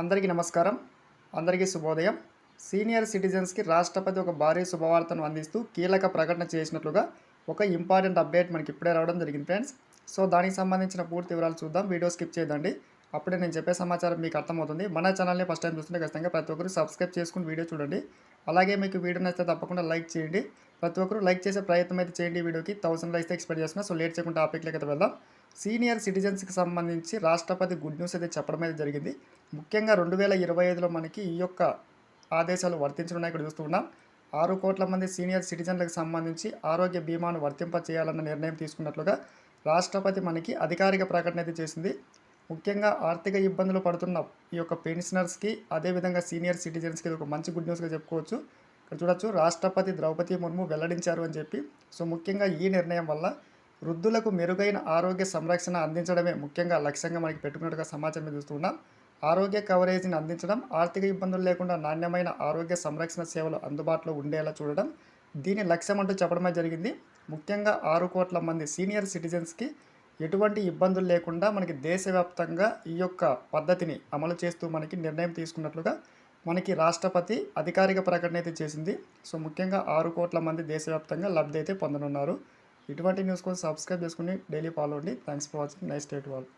అందరికీ నమస్కారం. అందరికీ శుభోదయం. సీనియర్ సిటిజన్స్కి రాష్ట్రపతి ఒక భారీ శుభవార్తను అందిస్తూ కీలక ప్రకటన చేసినట్లుగా ఒక ఇంపార్టెంట్ అప్డేట్ మనకి ఇప్పుడే రావడం జరిగింది ఫ్రెండ్స్. సో దానికి సంబంధించిన పూర్తి వివరాలు చూద్దాం. వీడియో స్కిప్ చేయదండి అప్పుడే నేను చెప్పే సమాచారం మీకు అర్థమవుతుంది. మన ఛానల్ని ఫస్ట్ టైం చూస్తుంటే ఖచ్చితంగా ప్రతి ఒక్కరు సబ్స్క్రైబ్ చేసుకుని వీడియో చూడండి. అలాగే మీకు వీడియో నచ్చితే తప్పకుండా లైక్ చేయండి. ప్రతి ఒక్కరు లైక్ చేసే ప్రయత్నం అయితే చేయండి వీడియోకి. థౌసండ్ లైక్స్ ఎక్స్పెక్ట్ చేస్తున్నా. సో లేట్ చేయకుండా టాపిక్లోకి అయితే వెళ్దాం. సీనియర్ సిటిజన్స్కి సంబంధించి రాష్ట్రపతి గుడ్ న్యూస్ అయితే చెప్పడం అయితే జరిగింది. ముఖ్యంగా రెండు వేల ఇరవై ఐదులో మనకి ఈ యొక్క ఆదేశాలు వర్తించనున్నాయి ఇక్కడ చూస్తున్నాం ఆరు కోట్ల మంది సీనియర్ సిటిజన్లకు సంబంధించి ఆరోగ్య బీమాను వర్తింప చేయాలన్న నిర్ణయం తీసుకున్నట్లుగా రాష్ట్రపతి మనకి అధికారిక ప్రకటన అయితే చేసింది. ముఖ్యంగా ఆర్థిక ఇబ్బందులు పడుతున్న. ఈ యొక్క పెన్షనర్స్కి అదేవిధంగా సీనియర్ సిటిజన్స్కి ఇది ఒక మంచి గుడ్ న్యూస్గా చెప్పుకోవచ్చు. ఇక్కడ చూడొచ్చు రాష్ట్రపతి ద్రౌపది ముర్ము వెల్లడించారు అని చెప్పి. సో ముఖ్యంగా ఈ నిర్ణయం వల్ల వృద్ధులకు మెరుగైన ఆరోగ్య సంరక్షణ అందించడమే ముఖ్యంగా లక్ష్యంగా మనకి పెట్టుకున్నట్టుగా సమాచారం చూస్తున్నాం ఆరోగ్య కవరేజీని అందించడం ఆర్థిక ఇబ్బందులు లేకుండా నాణ్యమైన ఆరోగ్య సంరక్షణ సేవలు అందుబాటులో ఉండేలా చూడడం దీని లక్ష్యం అంటూ చెప్పడమే జరిగింది. ముఖ్యంగా ఆరు కోట్ల మంది సీనియర్ సిటిజన్స్కి ఎటువంటి ఇబ్బందులు లేకుండా మనకి దేశవ్యాప్తంగా ఈ యొక్క పద్ధతిని అమలు చేస్తూ మనకి నిర్ణయం తీసుకున్నట్లుగా మనకి రాష్ట్రపతి అధికారిక ప్రకటన అయితే చేసింది. సో ముఖ్యంగా ఆరు కోట్ల మంది దేశవ్యాప్తంగా లబ్ధి అయితే పొందనున్నారు. ఇటువంటి న్యూస్ కోసం సబ్స్క్రైబ్ చేసుకుని డైలీ ఫాలో అండి. Thanks for watching nice state వాళ్ళు